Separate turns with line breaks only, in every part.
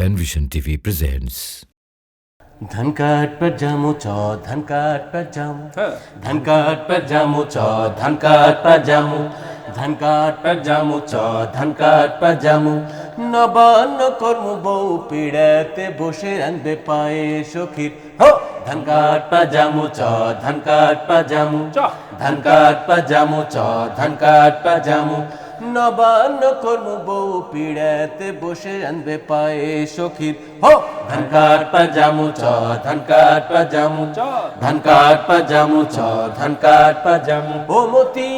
Penvision TV presents.
धन काट पर जामू चौ धन काट पर जामू धन काट पर जामू चौ धन काट पर जामू धन काट पर जामू চौ ধন কাট पर জামু নবান্ন কর্ম বউ পিড়াতে বসে রান্ধবে পায়ে সখীর হো ধন কাট পা জামু চ ধন কাট পা জামু ধন কাট পা জামু চ ধন কাট পা জামু নবান্ন বউ পিড়াতে বসে রান্ধবে পায়ে সখীর। হো! ধন কাট পা জামু চ, ধন কাট পা জামু চ, ধন কাট পা জামু চ, ধন কাট পা জামু ও মতি,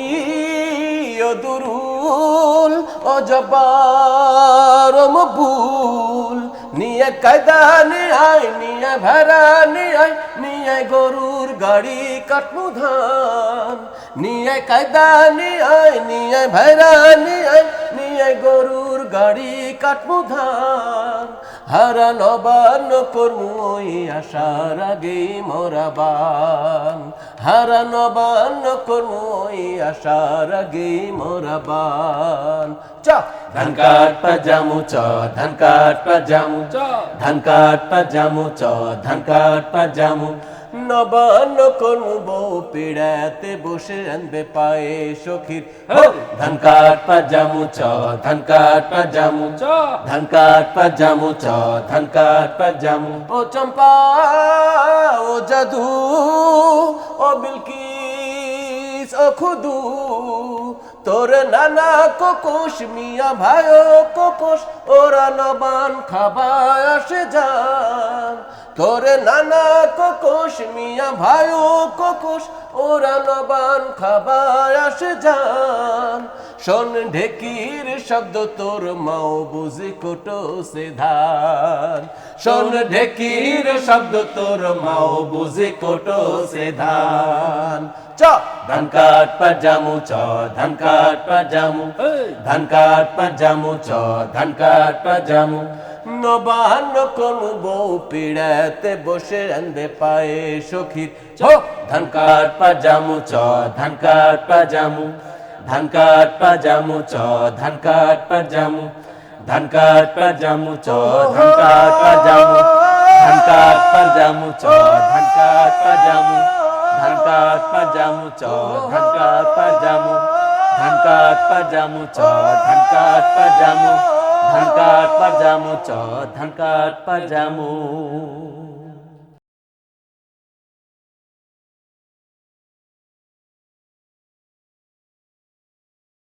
ও দুরুল, ও জবার ও মবুল, নিয়ে কায়দা নিয়ে আয়, নিয়ে ভেড়া নিয়ে আয়, নিয়ে গরুর গাড়ি কাটমু ধান। নিয়ে কায়দা, নিয়ে নিয়ে ভেড়া নিয়ে নিয়ে গরুর গাড়ি কাটমু ধান। হারা নবান্ন কর্মু ওই আশার আগে মরাবান হারা নবান্ন কর্মু ওই আশার আগে মরাবান চ। ধান কাট পাজামু চ। ধান কাট পাজামু চ ধান কাট পাজামু চ। ধান কাট পাজামু নবান্ন কর্মু বউ পিড়াতে বসে আনবে পায়ে সখীর। ধান কাট পাজামু চ! ধান কাট পাজামু চ! ধান কাট পাজামু চ! ধান কাট পাজামু। ও চম্পা ও জাদু ও বিলকিস ও খুদু তোর নানা কোকোশ মিয়া ভাই কোকোশ ওরা নবান খাবায় আসে যান। তোর নানা কোকোশ, মিয়া ভাই কোকোশ, ওরা নবান খাবার আসে যান শোন ঢেকির শব্দ, তোর মাও বুঝি কোটো সে ধান। শোন ঢেকির শব্দ, তোর মাও বুঝি কোটো সে ধান। চ ধান কাট পাজামু চ ধান কাট পাজামু ধান কাট পাজামু চ ধান কাট পাজামু নবান্ন কোন বউ পিড়াতে বসে রান্ধে পায়ে সখীর ধান কাট পাজামু চ ধান কাট পাজামু ধান কাট পাজামু চ ধান কাট পাজামু ধান কাট পাজামু চ ধান কাট পাজামু ধান কাট পাজামু চ ধান কাট পাজামু কাট পাজামু, চ কাট পাজামু কাট পাজামু, চ কাট পাজামু কাট পাজামু, চ কাট পাজামু।